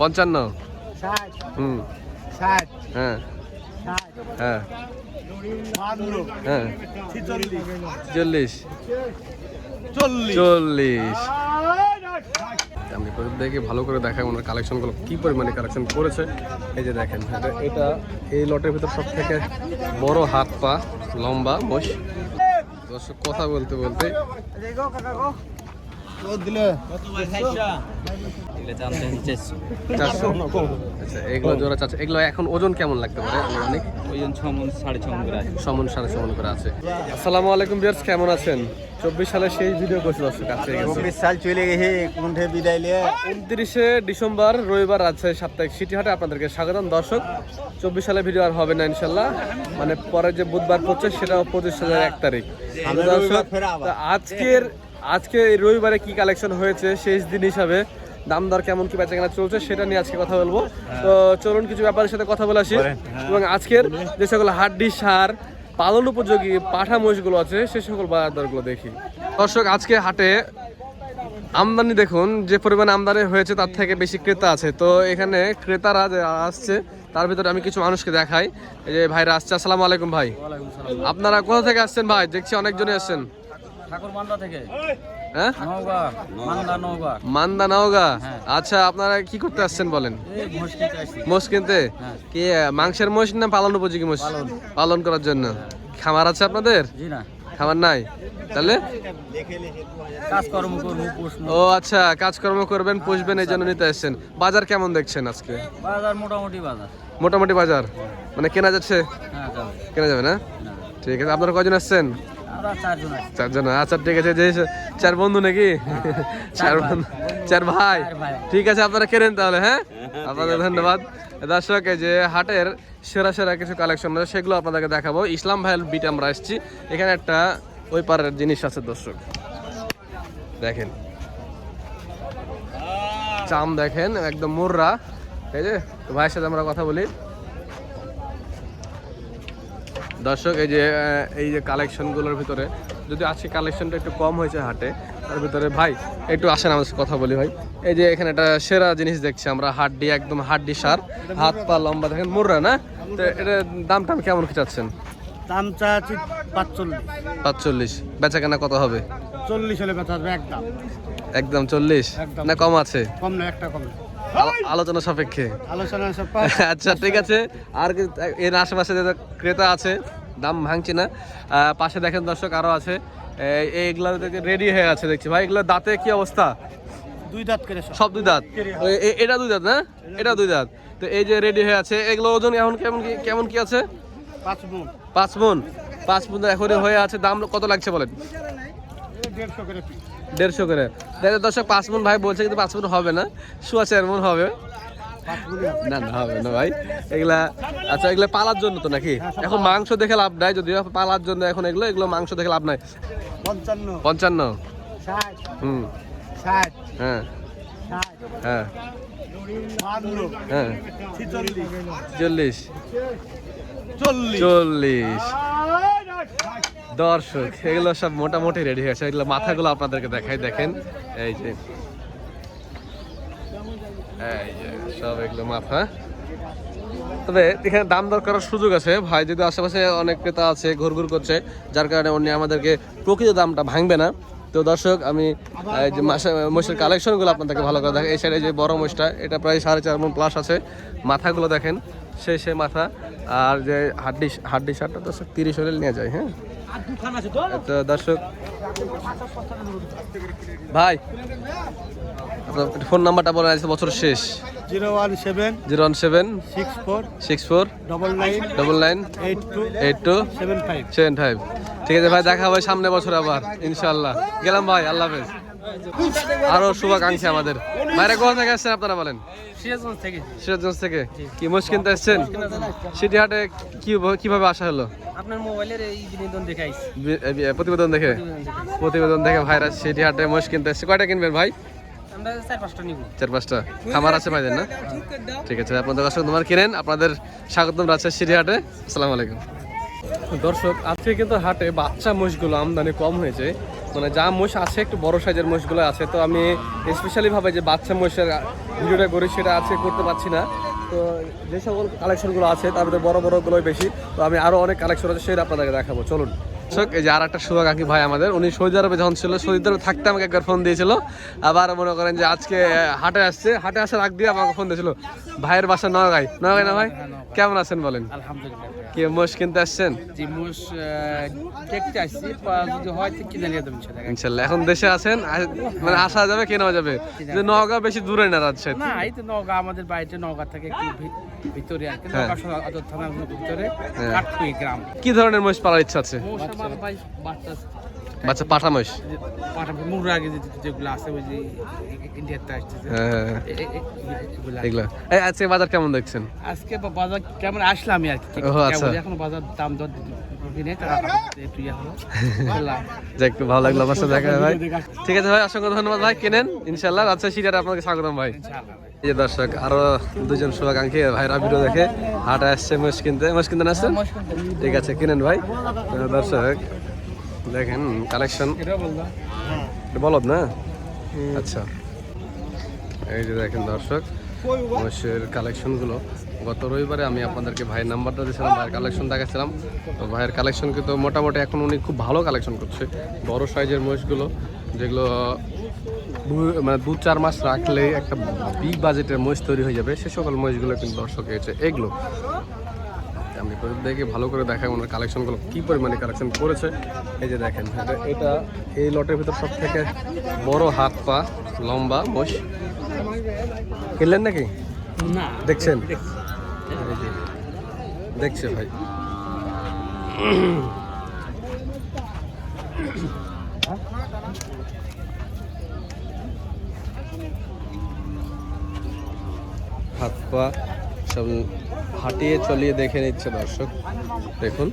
পঞ্চান্ন। হুম। হ্যাঁ। হ্যাঁ। হ্যাঁ। চল্লিশ। চল্লিশ। চল্লিশ। আমি প্রদীপ দেখে ভালো করে দেখাই ওনার কালেকশনগুলো কি পরিমাণে কালেকশন করেছে। এই যে দেখেন এটা এটা এই লটের ভিতর সব থেকে বড় হাত পা লম্বা মোষ দর্শক কথা বলতে বলতে আচ্ছা এগুলো জোড়া চাচ্ছে। এগুলো এখন ওজন কেমন লাগতে পারে অনেক ওজন ছ সাড়ে করে আছে। সমন সাড়ে সমন করে আছে। আসসালামু আলাইকুম বিয়ার্স কেমন আছেন? চব্বিশ সালে সেই ভিডিও করছি কাছে চব্বিশ সাল চলে গেছে কোনঠে বিদায় নিয়ে? উনত্রিশে ডিসেম্বর রবিবার রাজশাহী সাপ্তাহিক সিটি হাটে আপনাদেরকে স্বাগতম। দর্শক চব্বিশ সালে ভিডিও আর হবে না ইনশাল্লাহ মানে পরে যে বুধবার পড়ছে সেটাও পঁচিশ সালের এক তারিখ। তো দর্শক তো আজকের আজকে এই রবিবারে কি কালেকশন হয়েছে শেষ দিন হিসাবে দাম দর কেমন কি বেচা কেনা চলছে সেটা নিয়ে আজকে কথা বলব। তো চলুন কিছু ব্যাপারের সাথে কথা বলে আসি। এবং আজকের যে সকল হাড্ডি সার পালন উপযোগী পাঠা মহিষগুলো আছে সে সকল বাজার দরগুলো দেখি। দর্শক আজকে হাটে আমদানি দেখুন যে পরিমাণ আমদানি হয়েছে তার থেকে বেশি ক্রেতা আছে। তো এখানে ক্রেতারা যে আসছে তার ভিতরে আমি কিছু মানুষকে দেখাই। এই যে ভাইরা আসছে আসসালামু আলাইকুম ভাই। আপনারা কোথা থেকে আসছেন ভাই? দেখছি অনেকজনই আসছেন। ঠাকুর থেকে। হ্যাঁ? মান্দা নওগাঁ। নওগা? হ্যাঁ। আচ্ছা আপনারা কি করতে আসছেন বলেন? মোষ কিনতে হ্যাঁ। কি মাংসের মোষ না পালন উপযোগী মোষ? পালন। করার জন্য। খামার আছে আপনাদের? খামার নাই? তাহলে? ও আচ্ছা কাজকর্ম করবেন পুষবেন এই জন্য নিতে আসছেন। বাজার কেমন দেখছেন আজকে? বাজার মোটামুটি বাজার। মোটামুটি বাজার? মানে কেনা যাচ্ছে? হ্যাঁ কেনা যাবে না? ঠিক আছে আপনারা কজন আসছেন? চারজন আছি। আচ্ছা ঠিক আছে যে চার বন্ধু নাকি? চার বন্ধু চার ভাই। ঠিক আছে আপনারা কেনেন তাহলে হ্যাঁ? আপনাদের ধন্যবাদ। দর্শক এই যে হাটের সেরা সেরা কিছু কালেকশন আছে সেগুলো আপনাদেরকে দেখাবো। ইসলাম ভাইয়ের বিট আমরা এসেছি এখানে একটা ওই পারের জিনিস আছে দর্শক। দেখেন। চাম দেখেন একদম মুররা। এই যে তো ভাইয়ের সাথে আমরা কথা বলি। দর্শক এই যে এই যে কালেকশনগুলোর ভিতরে যদি আজকে কালেকশনটা একটু কম হয়েছে হাটে তার ভিতরে ভাই একটু আসেন আমার কথা বলি ভাই। এই যে এখানে একটা সেরা জিনিস দেখছি আমরা হাড্ডি একদম হাড্ডি সার। হাত পা লম্বা দেখেন মুররা না? তো এটা দাম টাম কেমন কি চাচ্ছেন? দাম চাচ্ছি পাঁচচল্লিশ। পাঁচচল্লিশ। বেচা কেনা কত হবে? চল্লিশ হলে বেচা হবে একদম। একদম চল্লিশ? না কম আছে? কম না একটা কম আলোচনা সাপেক্ষে। আলোচনা আচ্ছা ঠিক আছে। আর এর আশেপাশে যে ক্রেতা আছে দাম ভাঙছি না। পাশে দেখেন দর্শক আরও আছে। এই- এইগুলো রেডি হয়ে আছে দেখছি। ভাই এগুলো দাঁতে কি অবস্থা? দুই দাঁত করে সব। দুই দাঁত? এটা দুই দাঁত না? এটা দুই দাঁত। তো এই যে রেডি হয়ে আছে এগুলো ওজন এখন কেমন কি কেমন কি আছে? পাঁচ মন। পাঁচ মন। পাঁচ মন এখনই হয়ে আছে। দাম কত লাগছে বলেন? দেড়শো করে দেড়শো করে। দেখেন দর্শক পাঁচ মন ভাই বলছে কিন্তু পাঁচ মন হবে না। সোয়া চার মন হবে। না না হবে না ভাই। এগুলা আচ্ছা এগুলা পালার জন্য তো নাকি? এখন মাংস দেখে লাভ নাই যদিও পালার জন্য এখন এগুলো এগুলো মাংস দেখে লাভ নাই। পঞ্চান্ন। পঞ্চান্ন? হুম। হ্যাঁ। হ্যাঁ। হ্যাঁ। চল্লিশ। চল্লিশ। দর্শক এগুলো সব মোটামুটি রেডি হয়েছে এগুলো মাথাগুলো আপনাদেরকে দেখাই, দেখেন। এই যে সব এগুলো মাথা। তবে এখানে দাম দর করার সুযোগ আছে। ভাই যদি আশেপাশে অনেক ক্রেতা আছে ঘুরঘুর করছে, যার কারণে উনি আমাদেরকে প্রকৃত দামটা ভাঙবে না। তো দর্শক, আমি যে মাসে মোষের কালেকশনগুলো আপনাদেরকে ভালো করে দেখেন এই সাইডে যে বড় মোষটা এটা প্রায় সাড়ে চার মন প্লাস আছে। মাথাগুলো দেখেন সেই সেই মাথা। আর যে হাড্ডি হাড্ডি শার্টটা দর্শক, তিরিশ হলে নিয়ে যায় হ্যাঁ? তো দর্শক। ভাই ফোন নাম্বারটা বলে আছে বছর শেষ। Zero one seven zero one seven six four six four double nine double nine eight two eight two seven five. Seven five. ঠিক আছে ভাই দেখা হবে সামনে বছর আবার ইনশাল্লাহ গেলাম ভাই আল্লাহ হাফেজ। আরও শুভাকাঙ্ক্ষী আমাদের। বাইরে কোথা থেকে আসছেন আপনারা বলেন? সিরাজগঞ্জ থেকে। সিরাজগঞ্জ থেকে? কি মোষ কিনতে আসছেন? সিটি হাটে কি কীভাবে আসা হলো? আপনার মোবাইলের এই বিনোদন দেখাইছি বি- এ- বি- প্রতিবেদন দেখে? প্রতিবেদন দেখে। ভাইরা সিটি হাটে মোষ কিনতে আসছে। কয়টা কিনবেন ভাই? চার পাঁচটা খামার আছে ভাইদের না? ঠিক আছে আপনাদের কাছে তোমার কিনেন। আপনাদের স্বাগতম রাজশাহী সিটি হাটে আসসালামু আলাইকুম। দর্শক আজকে কিন্তু হাটে বাচ্চা মোষগুলো আমদানি কম হয়েছে। মানে যা মোষ আছে একটু বড় সাইজের মোষগুলো আছে তো আমি স্পেশালি ভাবে যে বাচ্চা মোষের ভিডিওটা করি সেটা আছে করতে পারছি না। তো যে সকল কালেকশনগুলো আছে তার মধ্যে বড় বড়গুলোই বেশি। তো আমি আরও অনেক কালেকশন আছে সেটা আপনাদেরকে দেখাবো। চলুন। দর্শক, এই যে আর একটা শুভাকাঙ্ক্ষী ভাই আমাদের উনি সৌদি আরবে যখন ছিল সৌদি আরবে থাকতে আমাকে একবার ফোন দিয়েছিল। আবার মনে করেন যে আজকে হাটে আসছে হাটে আসার আগ দিয়ে আমাকে ফোন দিয়েছিল। ভাইয়ের বাসা নগাই নগাই না ভাই? কেমন আছেন বলেন? আলহামদুলিল্লাহ। কি মোষ কিনতে আসছেন? জি মুস দেখতে আসছি যদি হয় তো কিনে নিয়ে দেবেন সেটা ইনশাল্লাহ এখন দেশে আছেন মানে আসা যাবে কেনা যাবে। যে নগাঁও বেশি দূরে না রাজশাহী? না এই তো নওগাঁ আমাদের বাড়িতে নওগাঁ থেকে একটু ভিতরে আর কি হ্যাঁ। নওগাঁ সদর থানার ভিতরে হ্যাঁ। কাঠপুই গ্রাম। কি ধরনের মোষ পালার ইচ্ছা আছে? মোষ আমার ভাই বাচ্চা বাচ্চা পাঠা মোষ পাঠাবো মুগরা আগে যেগুলো আছে ওই যে ইন্ডিয়াতে আসতেছে। হ্যাঁ, হ্যাঁ, হ্যাঁ। এগুলা। আজকে বাজার কেমন দেখছেন? আজকে বাজার কেমন আসলাম আর কি। ও, আচ্ছা। এখন বাজার দাম দর ভালো লাগল আমার সাথে দেখা ভাই। ঠিক আছে ভাই অসংখ্য ধন্যবাদ ভাই কেনেন ইনশাল্লাহ রাজশাহী সিরিয়ার আপনাকে স্বাগতম ভাই। এই দর্শক আরও দুজন শুভাকাঙ্ক্ষী ভাইরা ভিডিও দেখে হাটে আসছে আসছেন? ঠিক আছে কিনেন ভাই। দর্শক দেখেন কালেকশন এটা বলল বলদ না? আচ্ছা। এই যে দেখেন দর্শক মোষের কালেকশনগুলো গত রবিবারে আমি আপনাদেরকে ভাইয়ের নাম্বারটা দিয়েছিলাম ভাইয়ের কালেকশন দেখাচ্ছিলাম। তো ভাইয়ের কালেকশন কিন্তু মোটামুটি এখন উনি খুব ভালো কালেকশন করছে। বড় সাইজের মোষগুলো যেগুলো দু- মানে দু চার মাস রাখলে একটা বিগ বাজেটের মোষ তৈরি হয়ে যাবে। সে সকল মোষগুলো কিন্তু দর্শক হয়েছে এগুলো। আমি দেখে ভালো করে দেখাই ওনার কালেকশনগুলো কী পরিমাণে কালেকশন করেছে। এই যে দেখেন এটা এটা এই লটের ভিতর সব থেকে বড় হাত পা লম্বা মোষ কিনলেন নাকি? না। দেখছেন? দেখছে ভাই। হাত পা সব হাঁটিয়ে চলিয়ে দেখে নিচ্ছে দর্শক। দেখুন।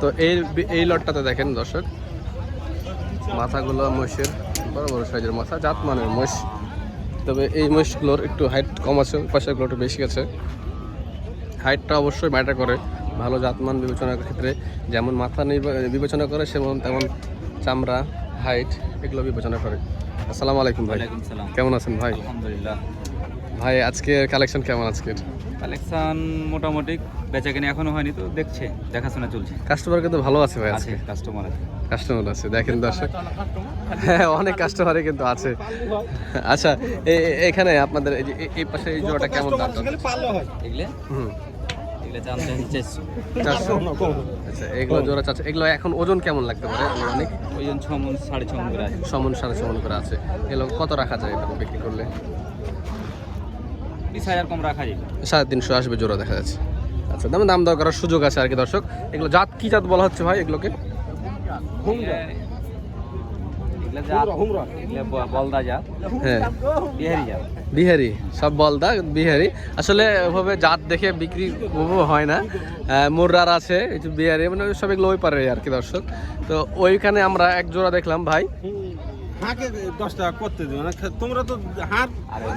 তো এই এই লটটাতে দেখেন দর্শক। মাথাগুলো মোষের বড় বড় সাইজের মাথা, জাত মানের মহিষ। তবে এই মোষগুলোর একটু হাইট কম আছে পাশেরগুলো একটু বেশি আছে। হাইটটা অবশ্যই ম্যাটার করে। ভালো জাতমান বিবেচনার ক্ষেত্রে যেমন মাথা বিবেচনা করে, সেমন তেমন চামড়া হাইট এগুলো বিবেচনা করে। আসসালামু আলাইকুম ভাই। কেমন আছেন ভাই? আলহামদুলিল্লাহ। ভাই আজকে কালেকশন কেমন আজকের? কালেকশন মোটামুটি বেচা কেনা এখনও হয়নি তো দেখছে দেখাশোনা চলছে। কাস্টমার কিন্তু ভালো আছে ভাই আছে আজকে কাস্টমার আছে। কাস্টমার আছে দেখেন দর্শক। হ্যাঁ অনেক কাস্টমারই কিন্তু আছে। আচ্ছা এখানে আপনাদের এই যে এই পাশে এই জোড়াটা কেমন দাম? এগুলো? হুম। চারশো? আচ্ছা এগুলো জোড়া এগুলো এখন ওজন কেমন লাগতে পারে? অনেক? মন সাড়ে করে আছে। সাড়ে করে আছে। এগুলো কত রাখা যায় বিক্রি করলে? বিশ হাজার কম রাখা যাবে সাড়ে তিনশো আসবে জোড়া দেখা যাচ্ছে। আচ্ছা দাম দাম দর করার সুযোগ আছে আর কি দর্শক? এগুলো জাত কি জাত বলা হচ্ছে ভাই এগুলোকে এগুলো জাত এগুলো ব- বলদা জাত হ্যাঁ বিহারি জাত বিহারি সব বলদা বিহারি। আসলে ওভাবে জাত দেখে বিক্রি হয় না। আহ, মুর্রার আছে এই বিহারি মানে সব এগুলো ওই পারে আর কি দর্শক। তো ওইখানে আমরা এক জোড়া দেখলাম ভাই। হাঁকে দশ টাকা করতে দিও না। তোমরা তো হাত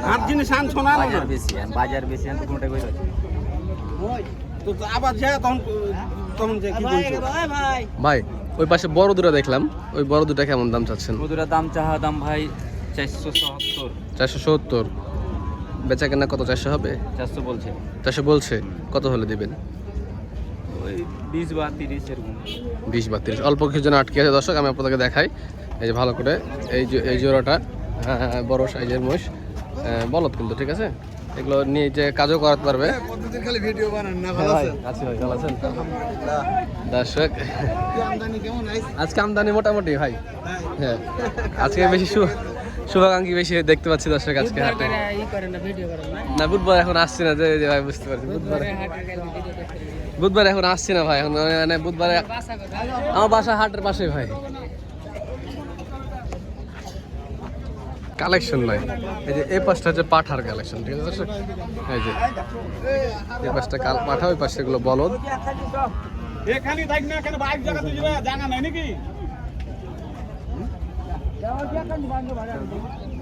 হাত জিনিস আনছো না না? বাজার বেশি বাজার বেশি কই তো আবার যা তখন তখন যে কি বলছো? ভাই ওই পাশে বড় দুটা দেখলাম। ওই বড় দুটা কেমন দাম চাচ্ছেন? মধুরা দাম চাহা দাম ভাই চারশো সত্তর। চারশো সত্তর। বেচা কেনা কত চারশো হবে? চারশো বলছে। চারশো বলছে। কত হলে দিবেন? ওই বিশ বা তিরিশ এরকম। বিশ বা তিরিশ। অল্প কিছু জন আটকে আছে। দর্শক আমি আপনাদেরকে দেখাই। এই যে ভালো করে। এই যে এই জোড়াটা। হ্যাঁ, বড় সাইজের মোষ। বলদ কিন্তু ঠিক আছে? এগুলো নিয়ে যে কাজও করাতে পারবে। খালি ভিডিও বানান না হ্যাঁ ভাই, আছি? ভাই, ভালো আছেন? দর্শক আমদানি কেমন আজকে আমদানি মোটামুটি ভাই। হ্যাঁ। আজকে বেশি শু শুভাকাঙ্ক্ষী বেশি দেখতে পাচ্ছি দর্শক আজকে হাটে। না বুধবার এখন আসছি না যে যে ভাই বুঝতে পারছি বুধবার বুধবার এখন আসছি না ভাই এখন মানে বুধবারে আমার বাসা হাটের পাশে ভাই। কালেকশন নাই এই যে এই পাশটা হচ্ছে পাঠার কালেকশন ঠিক আছে এই যে এই পাশটা কাল পাঠা ওই পাশে এগুলো বলদ। এখানে থাক না কেন বাইক জায়গাতে যাবে জায়গা নাই নাকি?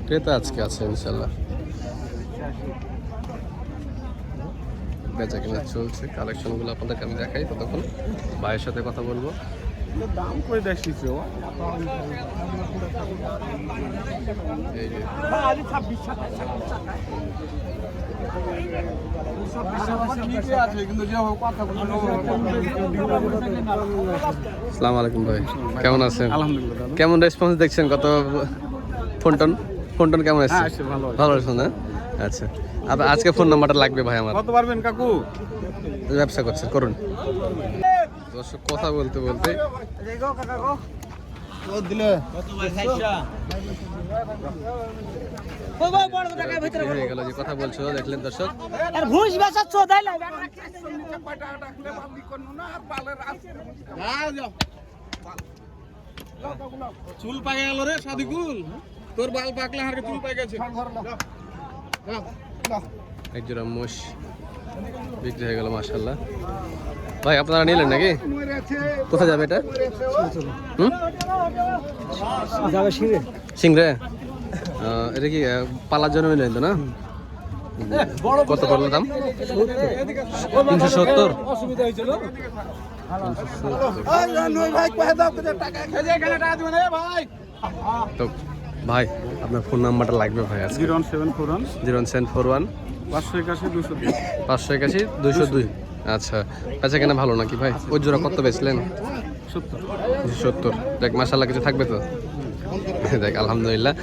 ক্রেতা আজকে আছে ইনশাল্লাহ। বেচা কেনা চলছে কালেকশনগুলো আপনাদেরকে আমি দেখাই ততক্ষণ। ভাইয়ের সাথে কথা বলব। দাম করে দেখছিস এই আলাইকুম ভাই কেমন আছেন? আলহামদুলিল্লাহ কেমন রেসপন্স দেখছেন কত ফোন টোন ফোন টোন কেমন হ্যাঁ, আসছে আসছে, ভালো। আছেন না আচ্ছা। আজকে ফোন নাম্বারটা লাগবে ভাই আমার। কত পারবেন কাকু? ব্যবসা করছেন করুন। দর্শক কথা বলতে বলতে। হয়ে গেল যে কথা বলছো দেখলেন দর্শক। চুল পাকে গেল রে সাদিকুল। তোর বাল পাকলে হারকে চুল পাকে গেছে। এক জোড়া মোষ বিক্রি হয়ে গেল মাশাল্লাহ ভাই আপনারা নিলেন নাকি? কোথায় যাবে এটা? হুম? যাবে সিঁড়ে? সিংড়ে এটা কি পালার জন্য নিলেন তো না? কত পড়ল দাম? তিনশো সত্তর? তো ভাই আপনার ফোন নাম্বারটা লাগবে ভাই আজকে। Zero seven four one. Zero seven four one. পাঁচশো একাশি দুশো পাঁচশো একাশি দুইশো দুই। আচ্ছা আচ্ছা কেনা ভালো নাকি ভাই? ওই জোড়া কত বেচলেন? সত্তর। সত্তর। দেখ মাসাল্লাহ কিছু থাকবে তো? দেখ আলহামদুলিল্লাহ।